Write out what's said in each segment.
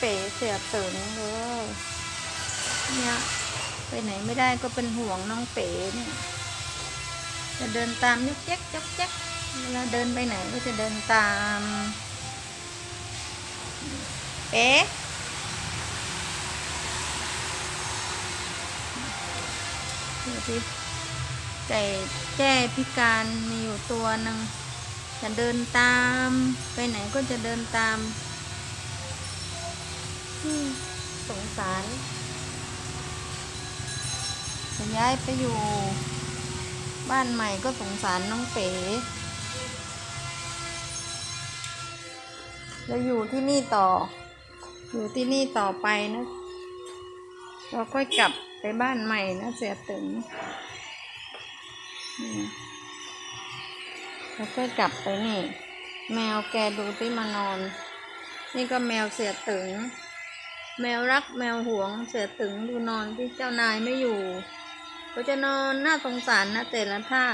เป๋เสียบเตินเลยเนี่ยไปไหนไม่ได้ก็เป็นห่วงน้องเป๋เนี่ยจะเดินตามยุกแจ๊กยกแจ๊กเวลาเดินไปไหนก็จะเดินตาม เป๋ดูสิไก่แจ้พิการมีอยู่ตัวหนึ่งจะเดินตาม ไปไหนก็จะเดินตาม สงสารจะย้ายไปอยู่ บ้านใหม่ก็สงสารน้องเป๋เราอยู่ที่นี่ต่อ อยู่ที่นี่ต่อไปนะ เราค่อยกลับไปบ้านใหม่นะเสียตึงเราค่อยกลับไปนี่ แมวแกดูที่มานอน นี่ก็แมวเสียตึง แมวรักแมวหวงเสียตึงดูนอนที่เจ้านายไม่อยู่ ก็จะนอนน่าสงสารนะแต่ละท่า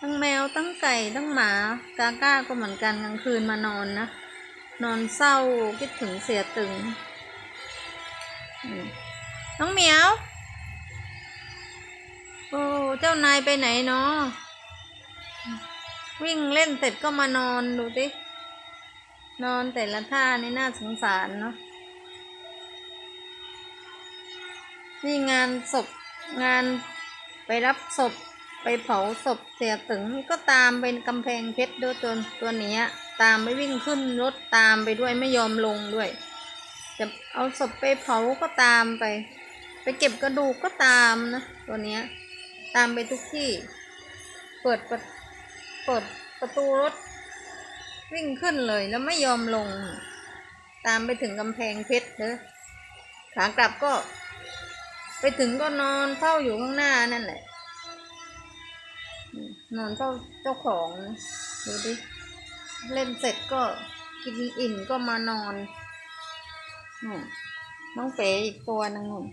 ทั้งแมวทั้งไก่ทั้งหมากาก้าก็เหมือนกันกลางคืนมานอนนะ นอนเศร้าคิดถึงเสียตึงน้องเหมียว โอ้เจ้านายไปไหนเนาะวิ่งเล่นเสร็จก็มานอนดูสินอนแต่ละท่านี่น่าสงสารเนาะ นี่งานศพงานไปรับศพไปเผาศพเสียตึงก็ตามเป็นกำแพงเพชรด้วยตัวตัวเนี้ยตามไปวิ่งขึ้นรถตามไปด้วยไม่ยอมลงด้วย จะเอาศพไปเผาก็ตามไป ไปเก็บกระดูกก็ตามนะตัวเนี้ยตามไปทุกที่ เปิดประเปิดประตูรถ วิ่งขึ้นเลยแล้วไม่ยอมลง ตามไปถึงกำแพงเพชรเด้อขากลับก็ ไปถึงก็นอนเฝ้าอยู่ข้างหน้านั่นแหละ นอนเฝ้าเจ้าของดูดิ เล่นเสร็จก็กินอิ่มก็มานอนน้องเป๋อีกตัวหนึงนู่น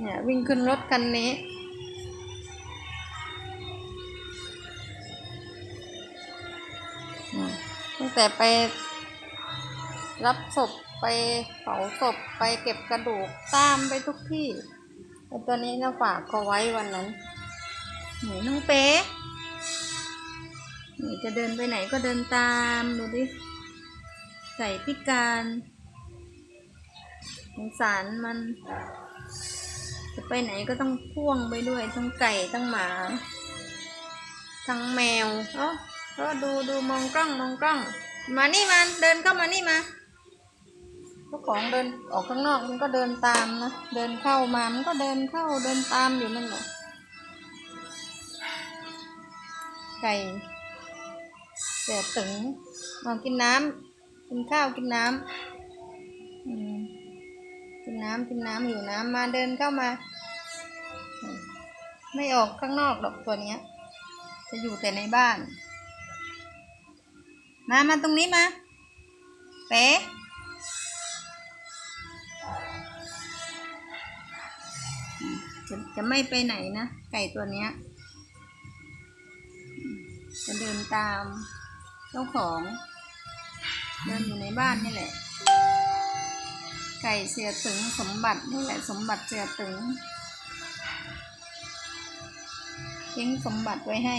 เนี่ยวิ่งขึ้นรถคันนี้ตั้งแต่ไปรับศพ ไปเผาศพไปเก็บกระดูกตามไปทุกที่ตัวนี้นะฝากเขาไว้วันนั้นหนี่น้องเป๊ะนี่จะเดินไปไหนก็เดินตามดูดิใส่พิการสงสารมัน จะไปไหนก็ต้องพ่วงไปด้วยทั้งไก่ทั้งหมา ทั้งแมว เอ้าก็ดูดูมองกล้องมองกล้อง มานี่มันเดินเข้ามานี่มา เจ้าของเดินออกข้างนอกมันก็เดินตามนะ เดินเข้ามามันก็เดินเข้าเดินตามอยู่นั่นแหละไก่เสียตึงมากินน้ำกินข้าวกินน้ำอืมกินน้ำกินน้ำอยู่น้ำมาเดินเข้ามา ไม่ออกข้างนอกหรอกตัวเนี้ย จะอยู่แต่ในบ้าน มา มาตรงนี้มาเป๊ะ จะจะไม่ไปไหนนะ ไก่ตัวเนี้ย จะเดินตามเจ้าของ เดินอยู่ในบ้านนี่แหละ ไก่เสียตึงสมบัตินี่แหละ สมบัติเสียตึงทิ้งสมบัติไว้ให้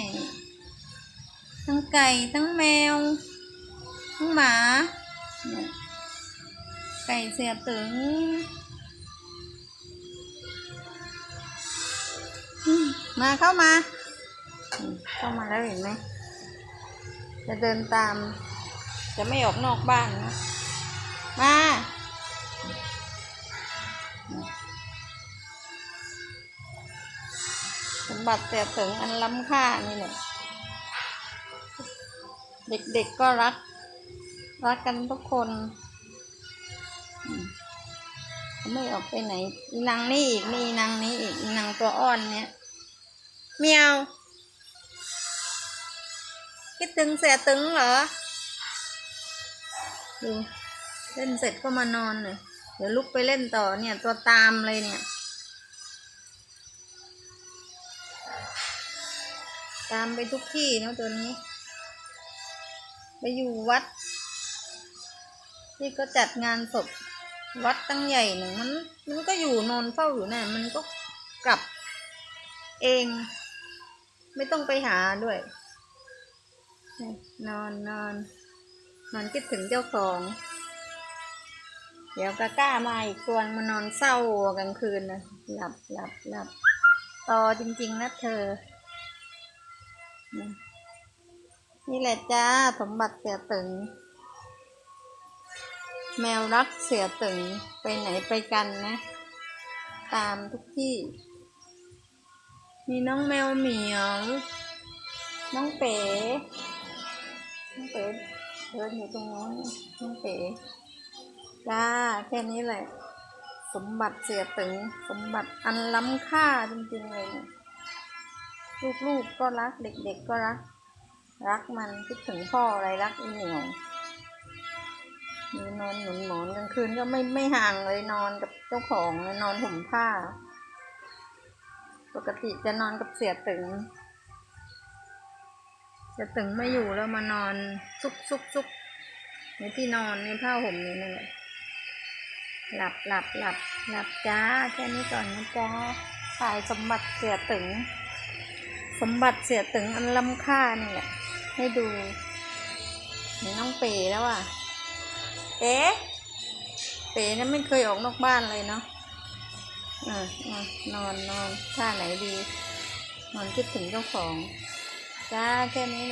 ทั้งไก่ทั้งแมว ทั้งหมา ไก่เสียตึง มาเข้ามา เข้ามาแล้วเห็นไหม จะเดินตาม จะไม่ออกนอกบ้านนะ มา สมบัติเสียตึงอันล้ำค่านี่แหละเด็กๆก็รัก รักกันทุกคนไม่ออกไปไหนนางนี่อีกนี่นางนี้อีกนางตัวอ้อนเนี้ย เมียวคิดถึงเสียตึงเหรอ ดูเล่นเสร็จก็มานอนเลย เดี๋ยวลุกไปเล่นต่อเนี่ย ตัวตามเลยเนี่ย ตามไปทุกที่เนะตัวนี้ ไปอยู่วัด ที่ก็จัดงานศพวัดตั้งใหญ่หนึ่งมัน มันก็อยู่นอนเฝ้าอยู่นั่นมันก็กลับเอง ไม่ต้องไปหาด้วย นอนนอนนอนคิดถึงเจ้าของ เดี๋ยวกล้ามาอีกตัวมานอนเศร้ากลางคืนนะหลับหลับหลับต่อจริง ๆนะเธอ นี่แหละจ้าสมบัติเสียตึง แมวรักเสียตึงไปไหนไปกันนะ ตามทุกที่ มีน้องแมวเหมียว น้องเป๋ น้องเป๋เดินอยู่ตรงโน้นน้องเป๋จ้าแค่นี้แหละ สมบัติเสียตึง สมบัติอันล้ำค่าจริงๆเลยลูกๆก็รักเด็ก ๆ ก็รัก รักมันคิดถึงพ่ออะไรรักอีเหนียวมีนอนหนุนหมอนกลางคืนก็ไม่ไม่ห่างเลยนอนกับเจ้าของเลยนอนห่มผ้า ปกติจะนอนกับเสียตึง เสียตึงไม่อยู่แล้วมานอนซุกซุกซุกในที่นอนในผ้าห่มนี่นั่นแหละหลับหลับหลับหลับจ้าแค่นี้ก่อนนะจ้าถ่ายสมบัติเสียตึง สมบัติเสียตึงอันล้ำค่านี่แหละ ให้ดูเห็นน้องเป๋แล้วอะเป๋เป๋เนี่ยไม่เคยออกนอกบ้านเลยเนาะ อ่านอนนอนท่าไหนดี นอนคิดถึงเจ้าของ จ้าแค่นี้